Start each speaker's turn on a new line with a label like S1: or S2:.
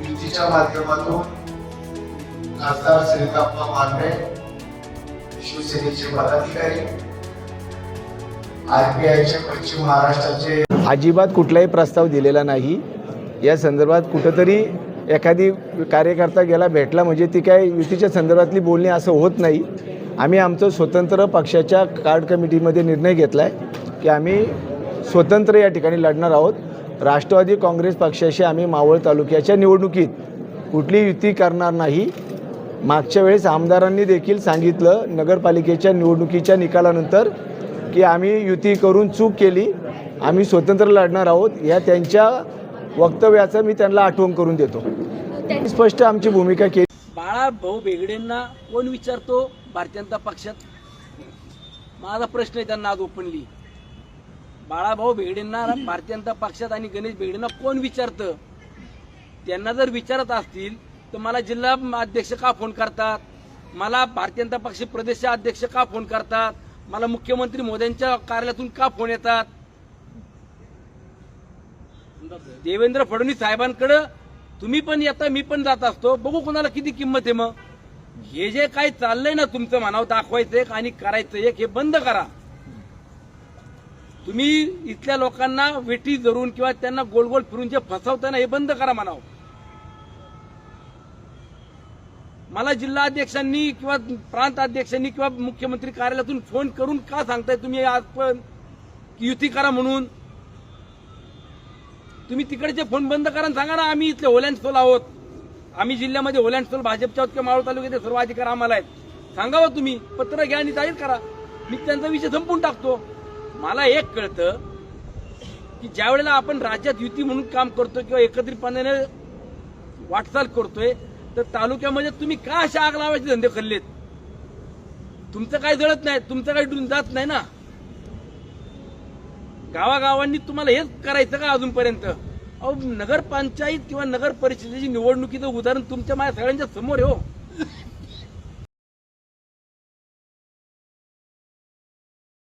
S1: युतीच्या माध्यमातून खासदार शिवसेनेचे पदाधिकारी पश्चिम महाराष्ट्राचे
S2: अजिबात कुठलाही प्रस्ताव दिलेला नाही. या संदर्भात कुठंतरी एखादी कार्यकर्ता गेला भेटला म्हणजे ती काय युतीच्या संदर्भातली बोलणी असं होत नाही. आम्ही आमचं स्वतंत्र पक्षाच्या कार्ड कमिटीमध्ये निर्णय घेतला आहे की आम्ही स्वतंत्र या ठिकाणी लढणार आहोत. राष्ट्रवादी काँग्रेस पक्षाशी आम्ही मावळ तालुक्याच्या निवडणुकीत कुठली युती करणार नाही. मागच्या वेळेस आमदारांनी देखील सांगितलं नगरपालिकेच्या निवडणुकीच्या निकालानंतर की आम्ही युती करून चूक केली. आम्ही स्वतंत्र लढणार आहोत. या त्यांच्या वक्तव्याचं मी त्यांना आठवण करून देतो. स्पष्ट आमची भूमिका केली.
S3: बाळा भाऊ बेगडेंना कोण विचारतो? भारतीय जनता पक्षात. माझा प्रश्न त्यांना आज ओपनली बाळाभाऊ भेडेंना भारतीय जनता पक्षात आणि गणेश भेडेंना कोण विचारतं? त्यांना जर विचारत असतील तर मला जिल्हा अध्यक्ष का फोन करतात? मला भारतीय जनता पक्ष प्रदेश अध्यक्ष का फोन करतात? मला मुख्यमंत्री मोदींच्या कार्यालयातून का फोन येतात? देवेंद्र फडणवीस साहेबांकडे तुम्ही पण येता मी पण जात असतो. बघू कोणाला किती किंमत आहे मग. हे जे काही चाललंय ना तुमचं म्हणावं दाखवायचं एक आणि करायचं एक हे बंद करा. तुम्ही इथल्या लोकांना वेठी धरून किंवा त्यांना गोल गोल फिरून जे फसवताना हे बंद करा म्हणावं. मला जिल्हा अध्यक्षांनी किंवा प्रांत अध्यक्षांनी किंवा मुख्यमंत्री कार्यालयातून फोन करून का सांगताय तुम्ही आज पण? की युती करा म्हणून. तुम्ही तिकडचे फोन बंद करा आणि सांगा ना आम्ही इथले होलँडस्टोल आहोत. आम्ही जिल्ह्यामध्ये होलँडस्टोल भाजपच्या आहोत किंवा मावळ तालुक्याचे सर्व अधिकार आम्हाला आहेत. सांगावं तुम्ही पत्र घ्या आणि जाहीर करा. मी त्यांचा विषय संपून टाकतो. मला एक कळतं की ज्या वेळेला आपण राज्यात युती म्हणून काम करतो किंवा एकत्रितपणाने वाटचाल करतोय तर तालुक्यामध्ये तुम्ही का अशा आग लावायचे धंदे खाल्लेत? तुमचं काय जळत नाही तुमचं काही डून जात नाही ना? गावागावांनी तुम्हाला हेच करायचं का अजूनपर्यंत? अहो नगरपंचायत किंवा नगर परिषदेची निवडणुकीचं उदाहरण तुमच्या माझ्या सगळ्यांच्या समोर हो.